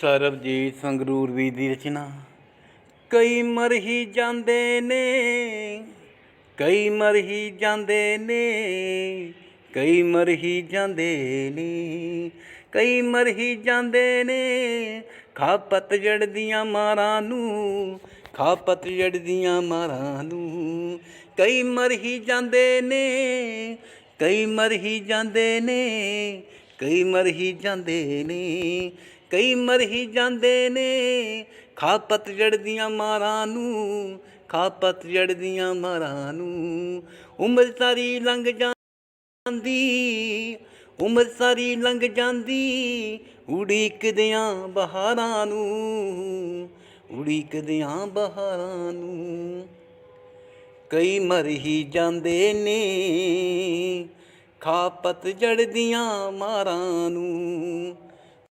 ਸਰਬਜੀਤ ਸੰਗਰੂਰ ਵੀ ਦੀ ਰਚਨਾ। ਕਈ ਮਰ ਹੀ ਜਾਂਦੇ ਨੇ, ਕਈ ਮਰ ਹੀ ਜਾਂਦੇ ਨੇ, ਕਈ ਮਰ ਹੀ ਜਾਂਦੇ ਨੇ, ਕਈ ਮਰ ਹੀ ਜਾਂਦੇ ਨੇ। ਖਾ ਪਤਝੜ ਦੀਆਂ ਮਾਰਾਂ ਨੂੰ ਖਾ ਪਤਝੜ ਦੀਆਂ ਮਾਰਾਂ ਨੂੰ। ਕਈ ਮਰ ਹੀ ਜਾਂਦੇ ਨੇ, ਕਈ ਮਰ ਹੀ ਜਾਂਦੇ ਨੇ, ਕਈ ਮਰ ਹੀ ਜਾਂਦੇ ਨੇ। ਕਈ ਮਰ ਹੀ ਜਾਂਦੇ ਨੇ। ਖਾ ਪਤਝੜ ਦੀਆਂ ਮਾਰਾਂ ਨੂੰ ਖਾ ਪਤਝੜ ਦੀਆਂ ਮਾਰਾਂ ਨੂੰ। ਉਮਰ ਸਾਰੀ ਲੰਘ ਜਾਂਦੀ, ਉਮਰ ਸਾਰੀ ਲੰਘ ਜਾਂਦੀ, ਉਡੀਕਦਿਆਂ ਬਹਾਰਾਂ ਨੂੰ, ਉਡੀਕਦਿਆਂ ਬਹਾਰਾਂ ਨੂੰ। ਕਈ ਮਰ ਹੀ ਜਾਂਦੇ ਨੇ ਖਾ ਪਤਝੜ ਦੀਆਂ ਮਾਰਾਂ ਨੂੰ।